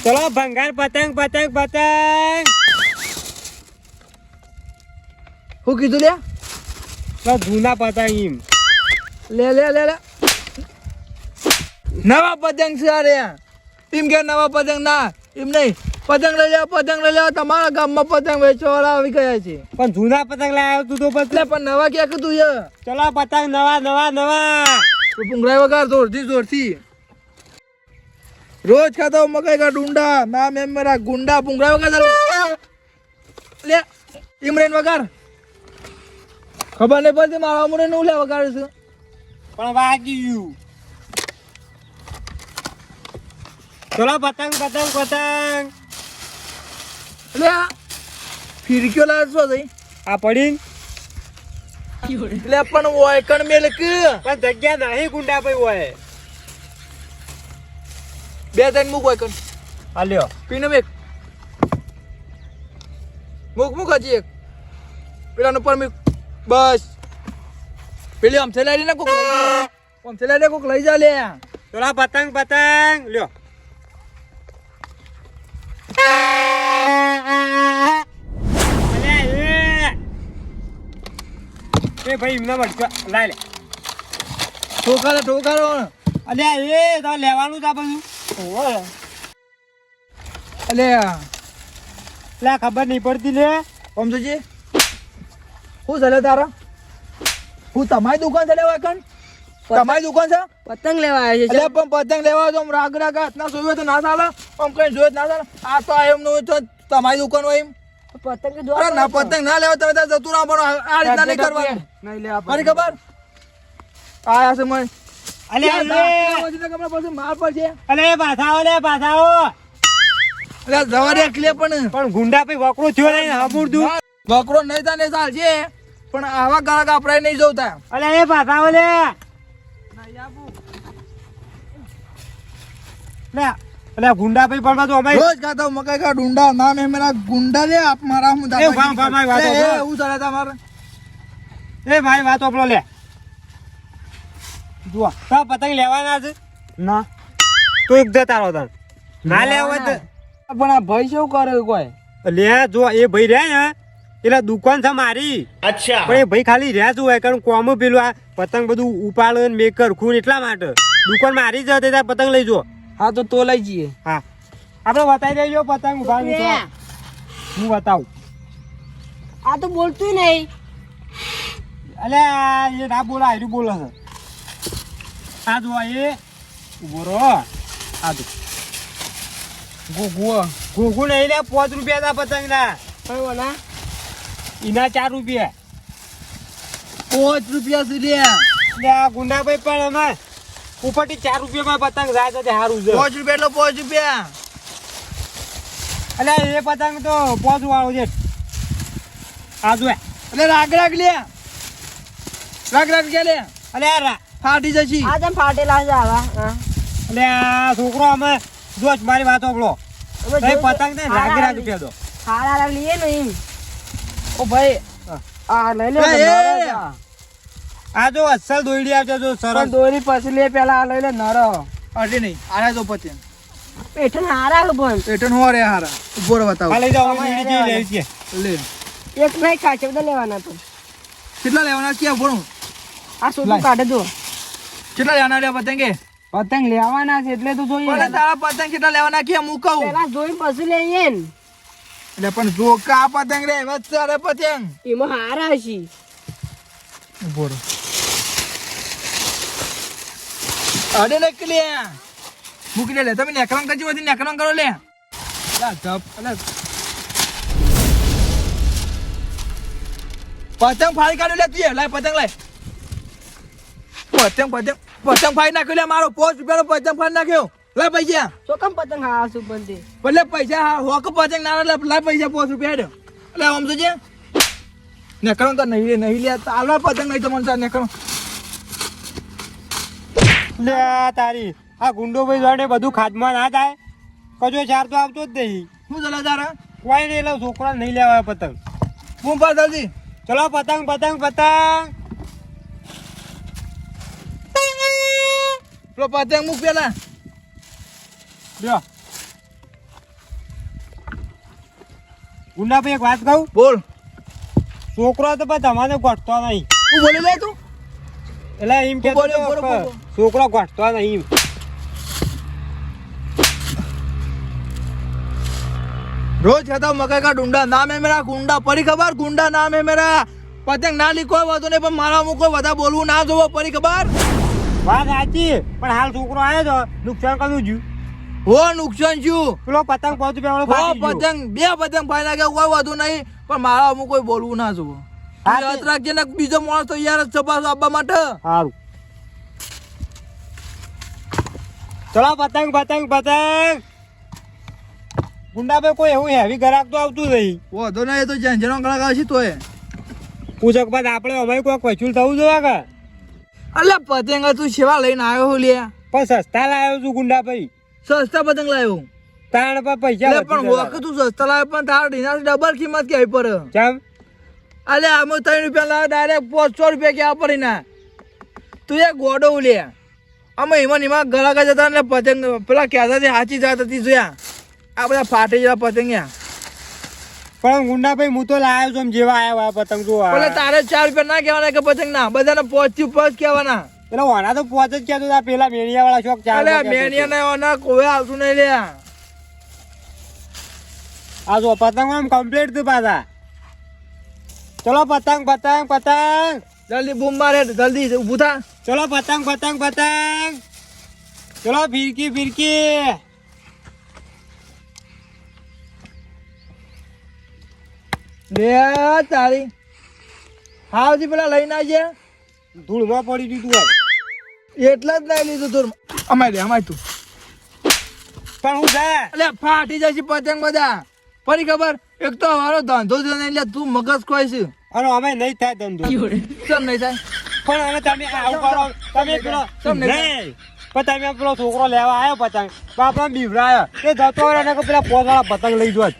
ચલો ભંગાર પતંગ પતંગ પતંગ. શું કીધું લે? તો જૂના પતંગ એમ લે લે લે લે. નવા પતંગ છે અરે. એમ કે નવા પતંગ ના એમ નહીં. પતંગ લઈ લેવા પતંગ લઈ લેવા તમારા ગામમાં પતંગ વેચવાવાળા આવી ગયા છે. પણ જૂના પતંગ લાવ્યો તું તો પતલે પછી પણ નવા ક્યાં કીધું છે? ચલો પતંગ નવા નવા નવા. તો વગર જોરથી જોરથી. રોજ ખાતા હું મકાઈ કા ડુંડા ના એમ મેરા ગુંડા પુંગરાઈ વગર. લે ઇમરેન વગર ખબર નહીં પડતી મારા અમરે નું લે વગાડે છે. પણ વાગ્યું ચલો પતંગ પતંગ પતંગ. લે આ ફિરકીઓ લાવશો થઈ આ પડી એટલે પણ ઓય કણ મેલક. પણ જગ્યા નહીં ગુંડા ભાઈ હોય બે ત્રણ મૂક હોય કન આ હાલ્યો પીને એક મૂક મૂક હજી એક. પેલાનું પર મૂક. બસ. પેલી આમ થેલાડી ને કોક. આમ થેલાડી કોક લઈ જા લે. ચલો પતંગ પતંગ. લ્યો. એ. ભાઈ એમના લાય લે. ઠોકારો ઠોકારો. અલ્યા એ તો લેવાનું આ બધું અલે લે ખબર નહીં પડતી લે આમ શું ચાલે તારા હું તમારી દુકાન છે લેવા કણ તમારી દુકાન છે પતંગ લેવા આવ્યા છે એટલે પણ પતંગ લેવા તો રાગ રાગ હાથના સોયો તો ના ચાલે આમ કઈ જોયો ના ચાલે આ તો એમ નું તો તમારી દુકાન હોય એમ પતંગ અરે ના પતંગ ના લેવા તમે જતું ના પણ આ આ રીતના નહીં કરવાનું નહીં લેવા મારી ખબર આ હશે મને પછી માર અલે એટલે જવા દે પણ. પણ ગુંડા વકરો થયો નહીં બકરો નહીં ને ચાલશે. પણ આવા ગાળા આપણે નહીં જોતા. અલે એ પાછાઓ લે. લે અલે ગુંડા ભાઈ પણ તો અમે રોજ ખાતા મકાઈ કા ડુંડા નામ હે મેરા ગુંડા લે આપ મારા હું એ ફામ ફામ આવી વાતો એ, એ, હું ચાલે તમારે. એ ભાઈ વાત આપણો લે. જુઓ તો પતંગ લેવાના છે? ના. તો એક જતા રહો તને ના લેવા તો પણ આ ભાઈ શું કરે કોઈ? લે જો એ ભાઈ રે ને એટલે દુકાન છે મારી. અચ્છા. પણ એ ભાઈ ખાલી રહ્યા હોય કારણ કોમ પેલું આ પતંગ બધું ઉપાડે ને મેકર ખૂન એટલા માટે. દુકાન મારી જ હતી પતંગ લઈ જો હા તો તો લઈ જઈએ. હા. આપણે બતાવી દેજો પતંગ હું બતાવું. આ તો બોલતું નહીં. અલે આ એ ના બોલા હારી બોલે છે. આ જો એ ઊભો રહો. આ જો ગુગુઆ ઘોઘું નહીં લે પાંચ રૂપિયા ના પતંગ ના. કયો ના એના ચાર રૂપિયા. પાંચ રૂપિયા સુધી લે. આ ગુંડાભાઈ પણ અમે ઉપરથી ચાર રૂપિયામાં પતંગ જાય છે સારું છે. પાંચ રૂપિયા એટલે પાંચ રૂપિયા. અલે એ પતંગ તો પાંચ વાળો છે. આ જો એટલે રાગ રાગ લે. રાગ રાગ કે લે. અલે આ રા ફાટી જશી. આ જેમ ફાટેલા છે આવા. હા. છોકરો અમે જો મારી વાત ઓપલો ભાઈ પતંગ ને રાગી લઈએ. પેદો હારા હારા લઈએ ને એમ. ઓ ભાઈ આ લઈ લે આ. જો અસલ દોયડી આવજો જો સરસ. દોરી પછી લે પેલા આ લઈ લે નરો. અડી નહીં આના તો પતે પેઠણ હારા છે બોલ પેટર્ન હો રે હારા. ઊભો રે બતાવો. લઈ જાઓ. અમે બીડી જેવી લેવી છે. લે. એક નહીં ખાચે બધા લેવાના તો. કેટલા લેવાના ક્યાં ભણું આ સોટું કાઢે દો. કેટલા લેવાના રે પતંગે? પતંગ લેવાના છે એટલે તો પણ જોઈએ તારા પતંગ કેટલા લેવાના કે મૂકવું પેલા જોઈ પછી લઈએ એટલે પણ જો કા પતંગ રે વચ્ચે પતંગ. એમાં હારા છે. બોલો રે અડે ને કે મૂકી લે તમે નેકરણ કરજો બધી નેકરણ કરો લે. લા પતંગ ફાડી કાઢ્યો લે તું. લાય પતંગ લાય. પતંગ પતંગ. પતંગ ફાઈ નાખ્યો લે મારો પોસ્ટ રૂપિયાનો પતંગ ફાઈ નાખ્યો. લાય પૈસા. તો કેમ પતંગ હા શું પણ તે ભલે પૈસા હા હોક પતંગ ના લે લાય પૈસા પોસ્ટ રૂપિયા હેડો. એટલે આમ તો છે? નેકરમ તો નહીં લે નહીં લે તાલવા પતંગ નહીં તો મને સાહેબ નેકરમ લે તારી આ ગુંડો ભાઈ જોડે બધું ખાદમાં ના જાય કજો ચાર તો આવતો જ નહીં. શું ચાલે તારા? કોઈ નહીં એટલે છોકરા નહીં લેવા પતંગ. હું જલ્દી. ચલો પતંગ પતંગ પતંગ. પેલો પતંગ મૂક પેલા. ગુંડા ગુંડાભાઈ એક વાત કહું? બોલ. છોકરો તો પણ તમારે ઘટતો નહીં. તું બોલી લે તું? એટલે એમ કે છોકરો ઘટતો નહીં. રોજ કહેતા મકાઈ કા ડુંડા. નામ હે મેરા ગુંડા. પરી ખબર? ગુંડા નામ હે મેરા. પતંગ ના લીખો વધુ નહીં પણ મારા મુકો વધારે બોલવું ના જોવો પરી ખબર? વાત સાચી પણ હાલ છોકરો આવ્યો તો નુકસાન કરવું છું. હો નુકસાન છું પેલો પતંગ પાંચ રૂપિયા વાળો. પતંગ બે પતંગ ભાઈ નાખ્યા કોઈ વાંધો નહીં પણ મારા અમુક કોઈ બોલવું ના જોવો યાદ રાખજે ને બીજો માણસ તો યાર જ છપાસ આપવા માટે. સારું ચલો પતંગ પતંગ પતંગ. ગુંડાભાઈ કોઈ એવું હેવી ગ્રાહક તો આવતું નહીં. વાંધો નહીં એ તો ઝંઝણો કલાકાર તો તોય. પૂછક બાદ આપણે હવે કોઈ વસૂલ થવું જોઈએ કે અલે પતંગ તું સેવા લઈને આવ્યો હો લે? પણ સસ્તા લાવ્યો છું ગુંડાભાઈ. સસ્તા પતંગ લાવ્યો તાણ પર પૈસા પણ. વખત તું સસ્તા લાવ્યો પણ તારા ડીના ડબલ કિંમત કેવી પડે? ચમ? અલે આમ ત્રણ રૂપિયા લાવે ડાયરેક્ટ પાંચસો રૂપિયા ક્યાં પડી ના? તું એ ગોડો લે. અમે એમાં એમાં ગળા જતા ને પતંગ પેલા કહેતા સાચી જાત હતી જોયા આ બધા ફાટી જેવા પતંગ યા. પણ ગુંડાભાઈ હું તો લાવ્યો છું જેવા આવ્યા આ પતંગ જો એટલે તારે ચાર રૂપિયા ના કહેવાના કે પતંગ ના? બધાને પોચથી પોચ કહેવાના. એટલે ઓના તો પોચ જ કહેતો હતા પેલા મેણિયા વાળા શોખ ચાર મેણિયા ના એવાના કોઈ આવતું નહીં લે આ જો પતંગ આમ કમ્પ્લીટ થયું પાછા. ચલો પતંગ પતંગ પતંગ. જલ્દી બૂમ મારે જલ્દી ઊભું થા. ચલો પતંગ પતંગ પતંગ. ચલો ફિરકી ફિરકી. લે તારી. હાવજી પેલા લઈને આવજે ધૂળમાં પડી દીધું હોય એટલા જ લઈ લીધું ધૂળ. અમાય દે અમાય તું. પણ હું જાય એટલે ફાટી જશે પતંગ બધા. ફરી ખબર? એક તો અમારો ધંધો જ નહીં એટલે તું મગજ ખોય છે. અને અમે નહીં થાય ધંધો. કેમ નહીં થાય? પણ હવે તમે આવું કરો તમે પેલો નહીં? પણ તમે પેલો છોકરો લેવા આવ્યો પતંગ. બાપા બીવડા બીવડાયો. એ જતો રહ્યો ને પેલા પોતાના પતંગ લઈ જોત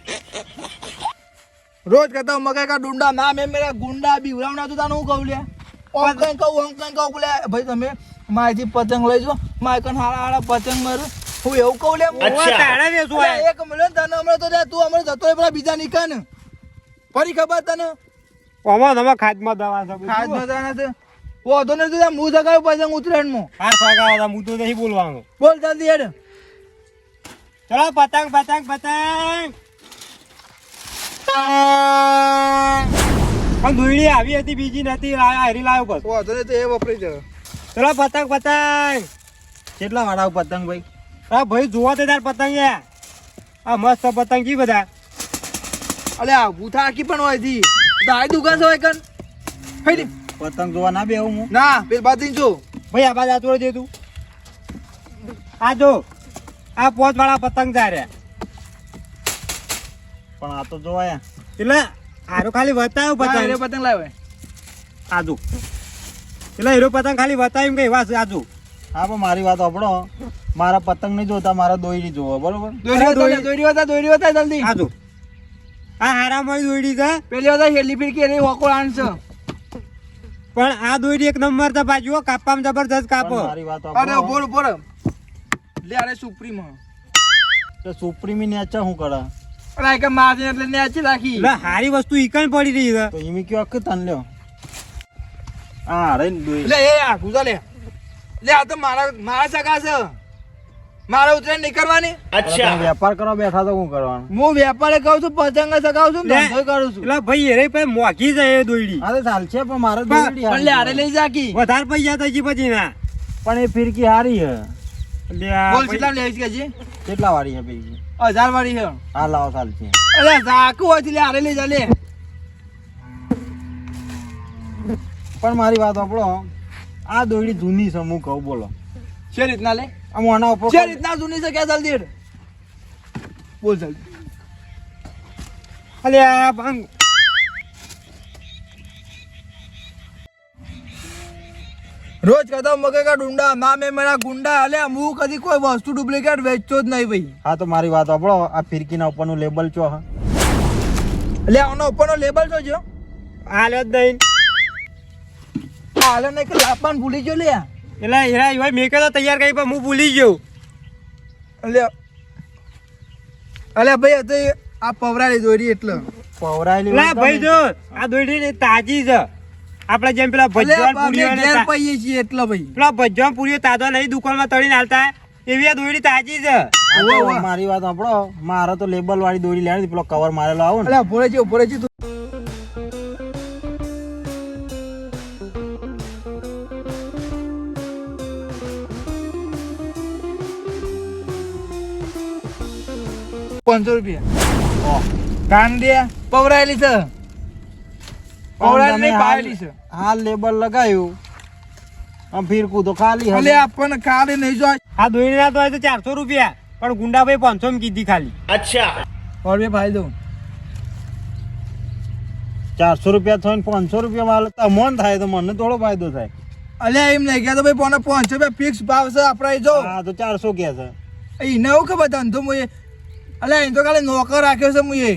રોજ કહેતા હું મકાઈ કા ડુંડા? ના મેં મેરા ગુંડા બીવરાવના તો તાનું હું કહું લે? ઓમ કઈ કહું ઓમ કઈ કહું લે ભાઈ તમે માહિતી પતંગ લઈ જો મારે કન હારા હારા પતંગ મારું. હું એવું કહું લે અલે હોય. એક તને હમણાં તો તું હમણાં જતો રહે પેલા બીજા નીકળ ફરી ખબર તને? આમાં તમે ખાદમાં દવા છે ખાસ મજાના છે વાંધો નહીં તું મું જગાવ્યું પતંગ ઉતરેણમાં. હાથ વાગાવા હતા, હું તો નહીં બોલવાનું. બોલ જલ્દી હેડ. ચલો પતંગ પતંગ પતંગ. પણ દોયડી આવી હતી બીજી નથી લાયા હરી લાવ્યો બસ. વાંધો તો એ વપરી જાય ચલો પતંગ પતંગ. કેટલા વાળા પતંગ ભાઈ? હા ભાઈ જોવા તે તાર પતંગ આ મસ્ત પતંગ કી બધા. અલે આ આખી પણ હોયથી દાય દુકાન છે હોય કન હઈ પતંગ જોવા ના બેહું હું. ના પેલ બાદી જો. ભાઈ આ બાજુ આતો દે તું. આ જો. આ પોત વાળા પતંગ તારે પણ આ તો જોવાય એટલે આરો ખાલી બતાવ્યો પતંગ. હીરો પતંગ લાવે આજુ એટલે હીરો પતંગ ખાલી બતાવ્યું કે એવા છે આજુ હા પણ મારી વાત આપણો મારા પતંગ નહીં જોતા મારા દોયડી જોવો બરોબર? દોરી દોયડી. વતા દોરી વતા દોરી વતા જલ્દી. આજુ આ હારામાં દોયડી છે. પેલી વતા હેલી ફિરકી એની હોકો આણશે. પણ આ દોયડી એક નંબર છે હો, કાપવામાં જબરજસ્ત કાપો. મારી વાત અરે ઉપર બોલ બોલ લે અરે સુપ્રીમ તો સુપ્રીમની અચ્છા શું કરે? અરે કે મારે એટલે નેચી રાખી. લે હારી વસ્તુ ઈકણ પડી રહી છે. તો ઈમી કયો કે તન લ્યો. હા રે દોઈ. લે એ આ ગુજા લે. લે આ તો મારા મારા સગા છે. મારે ઉતરે નહીં કરવાની. તમે વેપાર કરવા બેઠા તો શું કરવાનું? હું વેપારે કહું છું પતંગ સગાવું છું. ધંધો કરું છું. એટલે ભાઈ અરે ભાઈ મોઘી જાય એ દોયડી. અરે ચાલશે પણ મારે પણ- દોયડી પણ લે આરે લઈ જાકી વધારે પૈસા થઈ પછી ના. પણ એ ફિરકી હારી હે બોલ કેટલા કે જી કેટલા વાળી હે ફિરકી? હજાર વાળી છે. હા લાવો ચાલશે અરે ઝાકુ હોય છે લે આરે લઈ જા લે. પણ મારી વાત આપણો આ દોયડી જૂની છે હું કહું બોલો. છે રીતના લે. આમ આના ઉપર છે રીતના જૂની છે કે જલ્દી. બોલ જલ્દી. અલ્યા ભંગ. રોજ કહેતા મગે કા ડુંડા ના મેં મારા ગુંડા અલે હું કદી કોઈ વસ્તુ ડુપ્લિકેટ વેચતો જ નહીં ભાઈ. હા તો મારી વાત આપણો આ ફિરકીના ઉપરનું લેબલ ચો હા. એટલે આનો ઉપરનો લેબલ જો જો હાલો જ નહીં. હાલે નહીં કે લાપવાન ભૂલી ગયો લે એટલે એરા ભાઈ મેં કહેતો તૈયાર કરી પણ હું ભૂલી ગયો. એટલે અલે ભાઈ તો આ પવરાળી દોરી એટલે. પવરાયેલી લા ભાઈ જો આ દોરી ને તાજી છે. આપણે જેમ પેલા ભજવાન પૂરીઓ ને પાઈએ છીએ એટલો ભાઈ. પેલા ભજવાન પૂરીઓ તાજો નહીં દુકાનમાં તળીને હાલતા. એવી આ દોયડી તાજી છે. મારી વાત સાંભળો. મારે તો લેબલ વાળી દોરી લેવાની પેલો કવર મારેલો આવો ને. ભોળે છે ભોળે છે પાંચસો રૂપિયા. કાંદિયા પવરાયેલી છે. નહીં પાયેલી છે. હાલ લેબલ લગાવ્યું આમ ફીરકું તો ખાલી અલે હવે. આપણને કાલે નહીં જોય આ દોયડી ના તો હોય તો ચારસો રૂપિયા. પણ ગુંડાભાઈ પાંચસો માં કીધી ખાલી. અચ્છા. ઓર બે ભાઈ દઉં ચારસો રૂપિયા થઈને પાંચસો રૂપિયા વાળો તમોન થાય તો મને થોડો ફાયદો થાય. અલ્યા એમ નહીં તો ભાઈ પોને પાંચસો રૂપિયા ફિક્સ ભાવ છે આપણે જો. હા તો ચારસો કે છે. એને એવું ખબર ધંધો મુએ અલ્યા એને તો ખાલી નોકર રાખ્યો છે મુએ.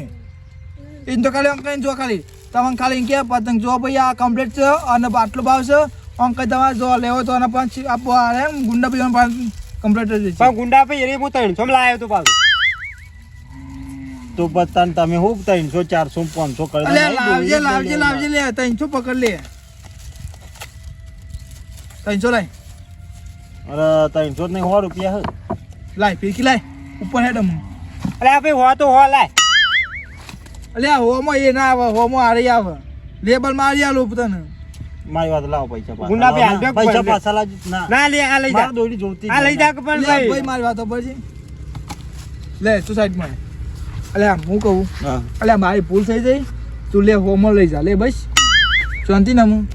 એને તો ખાલી અંકલ જો ખાલી. તમને ખાલી એમ કે પતંગ જો ભાઈ આ કમ્પ્લીટ છે અને આટલું ભાવ છે. અંકલ તમારે જો લેવો તો અને પાંચ આપો એમ ગુંડા ભાઈ કમ્પ્લીટ જ છે ગુંડા ભાઈ એરી હું ત્રણસો લાવ્યો તો પાછું. તો બતાન તમે હું ત્રણસો ચારસો પાંચસો કરી લે લાવજે લાવજે લાવજે લે ત્રણસો પકડ લે. ત્રણસો લાય. અરે ત્રણસો નહીં સો રૂપિયા હે. લાય પીકી લાય. ઉપર હેડમ અરે ભાઈ હો તો હો લાય. અલ્યા હોમાં એ ના આવે હોમાં હારી આવે. લેબલ મારી આલું તને. મારી વાત લાવો પૈસા પાછા. ગુંડા પે હાલ પૈસા પાછા લાજ ના. ના લે આ લઈ જા. મારે દોરી જોતી આ લઈ જા પણ ભાઈ. ભાઈ મારી વાત ઉપર છે લે તું સાઈડમાં અલ્યા હું કહું. અલ્યા મારી ભૂલ થઈ જઈ તું લે હોમો લઈ જા. લે બસ. શાંતિ ના હું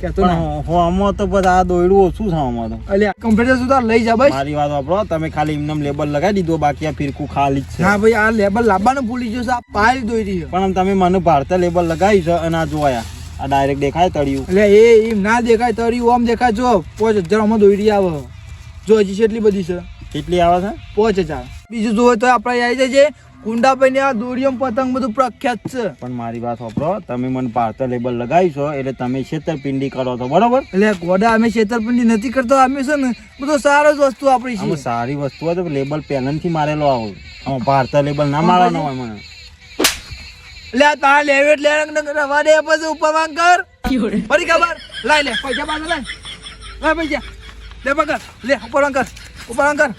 કહેતો ના આમાં તો બધા આ દોયડું ઓછું છે આમાં તો. એટલે કમ્પ્યુટર સુધા લઈ જા ભાઈ. મારી વાત વાપરો તમે ખાલી એમને લેબલ લગાવી દીધો બાકી આ ફીરકું ખાલી જ છે. હા ભાઈ આ લેબલ લાવવાનું ભૂલી જશો છે આ દોઈ રહી છે. પણ તમે મને ભારતીય લેબલ લગાવી છે અને આ જોયા આ ડાયરેક્ટ દેખાય તળિયું. એટલે એ એમ ના દેખાય તળિયું આમ દેખાય જો પાંચ હજાર આમાં દોઈ રહી આવે. જો હજી કેટલી બધી છે. કેટલી આવે છે? પાંચ હજાર. બીજું જોવે તો આપણે આવી જાય છે કુંડાભાઈ ની આ દોરીયમ પતંગ બધું પ્રખ્યાત છે. પણ મારી વાત સાંભળો તમે મને પાર્થર લેબલ લગાવી છો એટલે તમે છેતરપિંડી કરો છો બરોબર? એટલે ગોડા અમે છેતરપિંડી નથી કરતો અમે છે ને બધો સારો જ વસ્તુ આપણી છે. સારી વસ્તુ હોય તો લેબલ પહેલાંથી મારેલો આવો. આમાં ભારતીય લેબલ ના મારવાનો હોય મને. એટલે તાર લેવી એટલે રવા દે પછી ઉપર માંગ કર. ફરી ખબર? લાય લે પૈસા પાછા લાઈ લાય પૈસા. લે પકડ. લે ઉપર માંગ કર. ઉપર માંગ કર.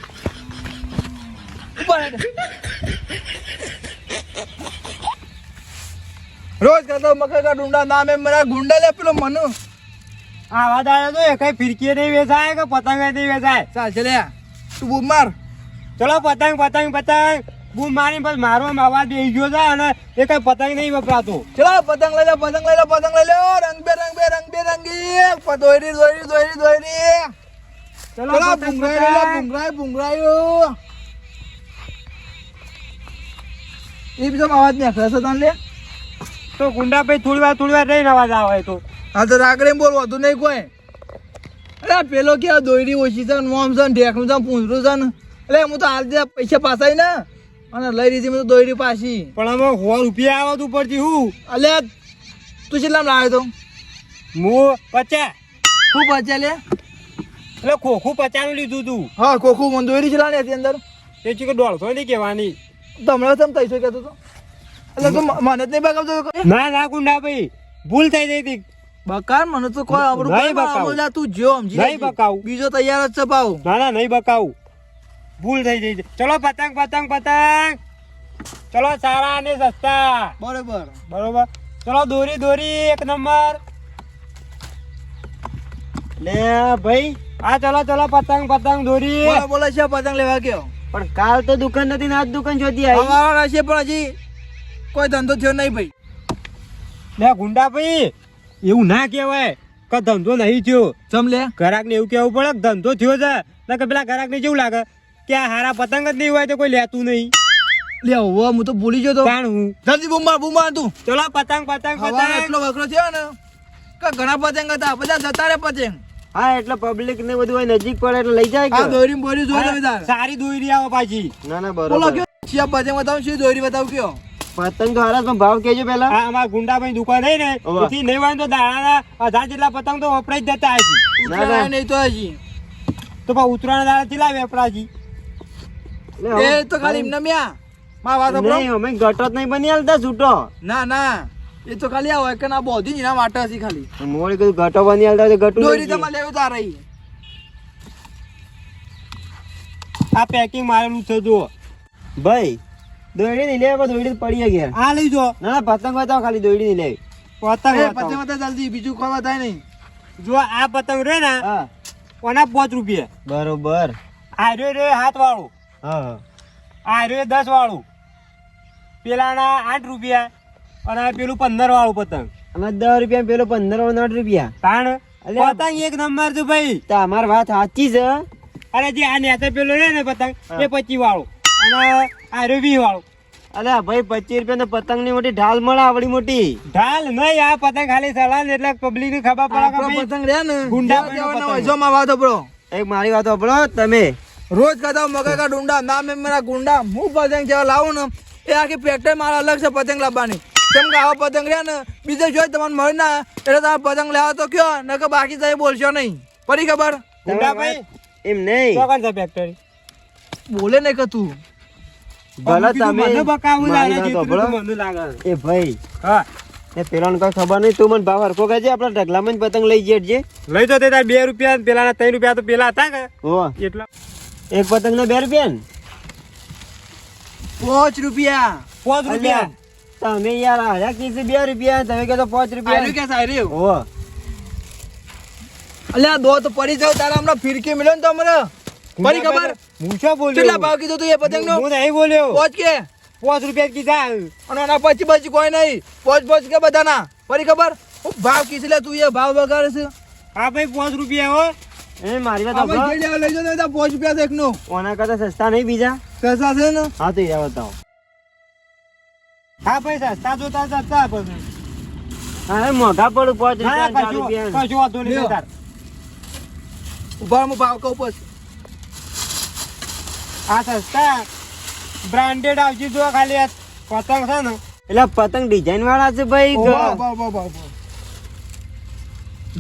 ઉપર. રોજ કરતો મકર કા ડુંડા નામે મારા ગુંડા લે પેલો મનુ. આ વાત આવ્યો તો એ કઈ ફિરકી નહીં વેચાય કે પતંગ નહીં વેચાય? ચાલ ચલે તું બૂમ માર. ચલો પતંગ પતંગ પતંગ. બૂમ મારી બસ મારો અવાજ બે ગયો છે અને એ કઈ પતંગ નહીં વપરાતો. ચલો પતંગ લઈ લો પતંગ લઈ લો પતંગ લઈ લો. રંગ બેરંગ બે રંગ બેરંગી દોયરી દોરી દોરી દોરી ચલો ચલો ભૂંગરાઈ ભૂંગરાઈ લે એ બીજો અવાજ નહીં છે તને લે. તો ગુંડા ભાઈ થોડી વાર થોડી વાર રહીને અવાજ આવે તો. હા તો રાગડે બોલ વધુ નહીં કોઈ. અરે પેલો કે દોયડી ઓછી છે મોમ છે ઢેકનું ઢેકણું છે ને છે ને. એટલે હું તો હાલ પૈસા પાસાય ને અને લઈ લીધી મેં તો દોયરી પાછી. પણ આમાં સો રૂપિયા આવ્યો તું પડતી હું? અલે તું કેટલા લાવ્યો તો? હું પચાસ શું પાછા લે. એટલે ખોખું પચાસનું લીધું તું. હા ખોખું મને દોયરી ચલા ને અંદર. એ કે દોઢસો નહીં કહેવાની. તમને તમે તૈસો કહેતો તો. એટલે તું મને જ નહીં બગાવતો ના ના ગુંડા ભાઈ ભૂલ થઈ જઈ હતી. બકાર મને તો કોઈ આવડું નહીં તું જો સમજી નહીં લેજે. બીજો તૈયાર જ છે ભાવ. ના ના નહીં બકાવ. ભૂલ થઈ જઈ છે. ચલો પતંગ પતંગ પતંગ. ચલો સારા અને સસ્તા. બરોબર. બરોબર. ચલો દોરી દોરી એક નંબર. લે ભાઈ. આ ચલો ચલો પતંગ પતંગ દોરી. બોલો છે પતંગ લેવા ગયો? પણ કાલ તો દુકાન નથી ને આજ દુકાન જોતી અમારો હશે પણ હજી કોઈ ધંધો થયો નહીં ભાઈ. લે ગુંડા ભાઈ એવું ના કહેવાય. કે ધંધો નહીં થયો. જમ લે? ગ્રાહકને એવું કેવું પડે કે ધંધો થયો છે ના કે પેલા ગ્રાહક ને જેવું લાગે કે આ હારા પતંગ જ નહીં હોય તો કોઈ લેતું નહીં. લે હોવો હું તો ભૂલી ગયો તો. તાણ હું? જલ્દી બૂમ માર બૂમ માર તું. ચલો પતંગ પતંગ પતંગ. એટલો વકરો થયો ને કે ઘણા પતંગ હતા બધા જતા રે પતંગ. હા એટલે પબ્લિક ને બધું હોય નજીક પડે એટલે લઈ જાય આ દોરી બોરી જોઈ બધા સારી દોરી આવે પાછી. ના ના બોલો કયો? શિયા પતંગ બતાવું શું દોરી બતાવું કયો? પતંગ તો હારા ભાવ કેજો પેલા આ અમારા ગુંડાભાઈ દુકાન રહી ને. એથી નહીં હોય તો દાડાના અઢાર જેટલા પતંગ તો વપરાઈ જ જતા હજી ના, ના. નહીં તો હજી. તો પણ ઉત્તરાયણ દાડા લાવે વપરાજી એ તો ખાલી એમને મ્યા મારી વાત નહીં અમે ગટો જ નહીં બની હાલતા છૂટો. ના ના. એ તો ખાલી આ હોય ના બોધી જ એના માટે હતી ખાલી. મોડી કીધું ગટો બની હાલતા ઘટું દોરી. તમારે લેવું તાર રહી. આ પેકિંગ મારેલું છે જુઓ. ભાઈ દોયડી નહીં લેવા દોયડી પડી ગયા આ લઈ જો. ના ના પતંગ બતાવો ખાલી દોયડી નહીં લેવી પતંગ પતંગ બતાવ જલ્દી બીજું ખવા થાય નહીં. જો આ પતંગ રે ને હા. ઓના પાંચ રૂપિયા. બરોબર. આ રે રે હાથ વાળું. હા હા. આ રે દસ વાળું. પેલાના આઠ રૂપિયા. અને આ પેલું પંદર વાળું પતંગ. અમે દસ રૂપિયા પેલો પંદર આઠ રૂપિયા. તાણ. પતંગ એક નંબર છે ભાઈ. તો અમારી વાત સાચી છે. અરે જે આ નેતે પેલો રે ને પતંગ એ પચીસ વાળું. અને આ રૂબી વાળો. વાળું અલ્યા ભાઈ પચીસ રૂપિયા પતંગની મોટી ઢાલ મળે આવડી મોટી. ઢાલ નહીં આ પતંગ ખાલી સલાહ એટલે પબ્લિક ને ખબર પડે પતંગ રે ને ગુંડા જો મારી વાત સાંભળો એક મારી વાત સાંભળો તમે. રોજ કદા મગર કા ડુંડા ના મેં મારા ગુંડા હું પતંગ જેવા લાવું ને એ આખી ફેક્ટરી મારા અલગ છે પતંગ લાવવાની. કેમ કે આવા પતંગ રહ્યા ને બીજે જોઈ તમને મળે ના એટલે તમે પતંગ લેવા તો કયો ન કે બાકી તમે બોલશો નહીં. પડી ખબર? એમ નહીં. ચોકન છે ફેક્ટરી બોલે નહીં કે તું. ભલે તમે મને બકાવું લાગે એ ભાઈ હા. એ પેલાને કઈ ખબર નહીં તું મને ભાવ હરખો કહેજે આપડે ઢગલામાં જ પતંગ લઈ જઈએ લઈ તો તે બે રૂપિયા પેલા ત્રણ રૂપિયા તો પેલા હતા કે? હો. એટલા. એક પતંગ ના બે રૂપિયા ને? પાંચ રૂપિયા. પાંચ રૂપિયા. તમે યાર હાર્યા કીધું બે રૂપિયા તમે તો પાંચ આર્યું રૂપિયા કે સાર્યું હો અલ્યા દો તો પડી જાવ તારા હમણાં ફિરકી મળ્યો ને તો મને પડી ખબર? હું શું બોલ્યો? કેટલા ભાવ કીધું તું એ પતંગ નો હું નહીં બોલ્યો. પાંચ કે? પાંચ રૂપિયા કીધા. અને એના પછી પછી કોઈ નહીં. પોચ પોચ કે બધાના. પડી ખબર? હું ભાવ કીધી લે તું એ ભાવ વગાડે છે. હા ભાઈ પાંચ રૂપિયા હો. એ મારી વાત લઈ જાવ પાંચ રૂપિયા એક નું ઓના કરતા સસ્તા નહીં બીજા? સસ્તા છે ને? હા તો એ બતાવો. હા ભાઈ સસ્તા જોતા સસ્તા પછી હા એ પડું પાંચ રૂપિયા કશું વાંધો નહીં તાર. ઊભા હું ભાવ કહું પછી. આ સસ્તા બ્રાન્ડેડ આવશે જો ખાલી આ પતંગ છે ને. એટલે પતંગ ડિઝાઇન વાળા છે ભાઈ.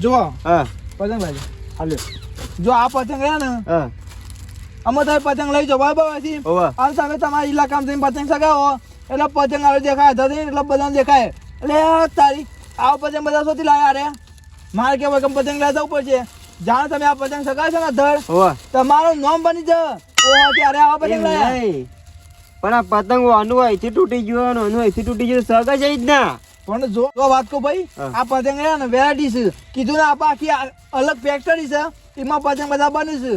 જો. હા. પતંગ ભાઈ હાલો જો આ પતંગ રહ્યા ને હા. અમે તમે પતંગ લઈ જાઓ બરાબર હાલ તમે તમારા ઇલાકામાં જઈને પતંગ સગાવો. એટલે પતંગ આવે દેખાય હતા એટલે બધાને દેખાય. એટલે તારી આ પતંગ બધા શોધી લાયા રે મારે કે પતંગ લેતા ઉપર પડશે? જાણ તમે આ પતંગ સગાવશો ને ધડ તમારું નામ બની ઓહો ત્યારે આવા પતંગ લાયા. પણ આ પતંગ આનું અહીંથી તૂટી ગયો અને આનું અહીંથી તૂટી ગયું સગા છે જ ના. પણ જો જો વાત કહું ભાઈ આ પતંગ રહ્યા ને વેરાયટી છે. કીધું ને આપણે આખી અલગ ફેક્ટરી છે એમાં પતંગ બધા બને છે.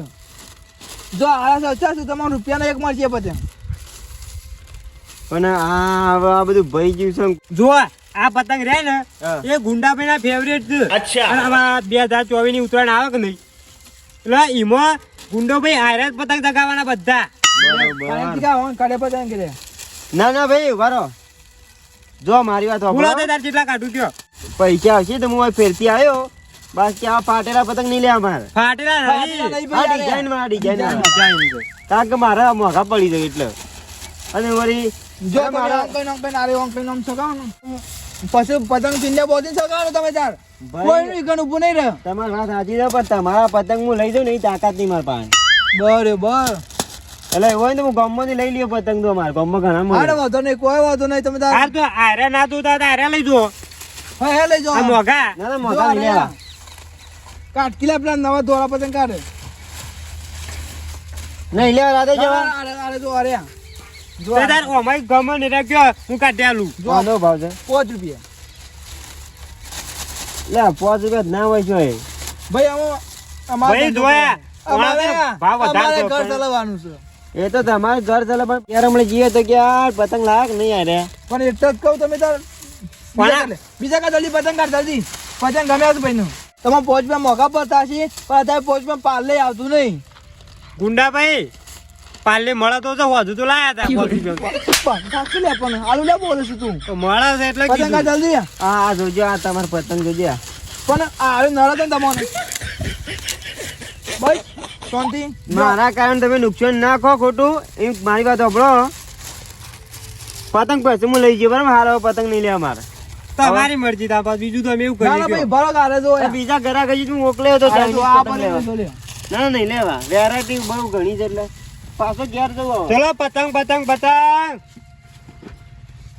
જો આ સસ્તા છે તમારે રૂપિયાનો એક મળશે પતંગ. પણ આ હવે આ બધું ભાઈ ગયું છે જો આ પતંગ રહે ને. એ ગુંડાભાઈ ના ફેવરેટ છે અને બે હજાર ચોવીસની ઉત્તરાયણ આવે કે નહીં? એટલે એમાં ગુંડોભાઈ આયરા જ પતંગ ચગાવવાના બધા. ના ના ભાઈ વારો જો મારી વાત તાર કેટલા કાઢું કયો? પૈસા આવશે તો હું ફેરતી ફેરથી આવ્યો. બાકી આ ફાટેલા પતંગ નહીં લેવા મારે ફાટેલા નહીં? નહીં. આ ડિઝાઇનમાં. ડિઝાઇન કારણ કે મારા મોઘા પડી જાય એટલે. અને વળી જો મારા કઈ નામ કઈ નારે નામ સગાવો પછી પતંગ પિંડે બોધી સગાવો તમે તાર. ભાઈ- કોઈ નું ઈકણ ઉભું નહીં રહ્યો તમારી વાત સાચી છે પણ તમારા પતંગ હું લઈ જાઉં ને એ તાકાત નહીં મારા પાસે. બરોબર એટલે એવું હોય ને તો હું ગામમાંથી લઈ લ્યો પતંગ તો મારા ગામમાં ઘણા મળે. અરે વાંધો નહીં કોઈ વાંધો નહીં તમે તાર. તો આરે ના તું તાર આરે લઈ જો હા હે લઈ આ જાઓ મોઘા. ના ના મોગા લઈ લેવા. કાટકી લે પેલા નવા દોરા પતંગ કાઢે? નહીં લેવા રાધે જવા. અરે અરે જો અરે જો તાર ઓમાય ગમે ને એટલે હું કાઢી આલું આનો ભાવ છે? પાંચ રૂપિયા. લે પાંચ રૂપિયા ના હોય છો એ. ભાઈ આમાં અમારે જોયા. ભાવ વધારે તો ઘર ચલાવવાનું છે. એ તો તમારે ઘર ચાલે પણ ત્યારે હમણાં જઈએ તો કે પતંગ લાગ નહીં યાર પણ એટલે જ કહું તમે તાર બીજા કા જલ્દી પતંગ કાઢ જલ્દી. પતંગ ગમે ભાઈ નું તમારે પોચમાં મોઘા પડતા છે પણ અત્યારે પોચમાં પાલ પાર્લે આવતું નહીં. ગુંડાભાઈ પાલે મળે તો તો હજુ તો લાયા તા. પણ આલુ લે બોલે છે તું. તો મળે છે એટલે પતંગ જલ્દી આ. આ જોજો આ તમાર પતંગ જોજો. પણ આ નડે છે તમને. ભાઈ શાંતિ. મારા કારણે તમે નુકસાન ના ખો ખોટું. એમ મારી વાત સાંભળો. પતંગ પછી હું લઈ જઈએ બરાબર? હારો પતંગ નહીં લેવા મારે તમારી મરજી તા પાછું બીજું તમે એવું કરી ભાઈ ભરો ગારે જો. બીજા ઘરા ગઈ તું મોકલ્યો તો આ. જો ના, નહીં લેવા. વેરાયટી બહુ ઘણી છે એટલે. પાછો ઘેર જવો. ચલો પતંગ પતંગ પતંગ.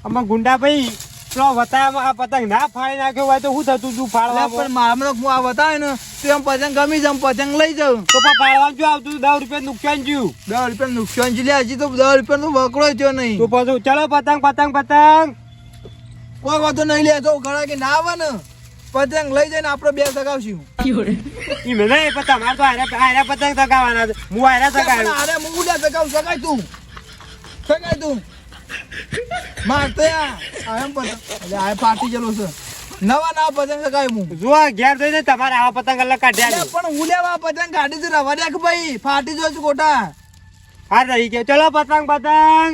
આમાં ગુંડા ભાઈ પેલો વતાયામાં આ પતંગ ના ફાડી નાખ્યો હોય તો શું થતું તું ફાડવા પણ મારામાં હું આ બતાવે ને તો એમ પતંગ ગમી જામ પતંગ લઈ જાઉં. તો પણ ફાળવાનું જો આવતું દસ રૂપિયા નુકસાન જ્યું દસ રૂપિયા નુકસાન લે હજી તો દસ રૂપિયા નું વકડો થયો નહીં. તો પાછું ચલો પતંગ પતંગ પતંગ. કોઈ વાંધો નહીં લે તો ઘણા કે ના આવે ને. પતંગ લઈ જઈને આપણે બે સગાવશું ઈ મેં નહીં પતંગ માર તો આરે આરે પતંગ સગાવાના છે. હું આરે સગાવ. આરે હું ઉડ્યા સગાવ સગાય તું. સગાય તું. માર તો આ એમ પતંગ અરે આ પાર્ટી ચલો છે. નવા નવા પતંગ સગાય હું. જો આ ઘેર જઈને તમારે આવા પતંગ અલગ કાઢ્યા છે. પણ ઉલ્યા પતંગ કાઢી તો રવા દેખ કે ભાઈ. ફાટી જો કોટા હા રહી ગયો. ચલો પતંગ પતંગ.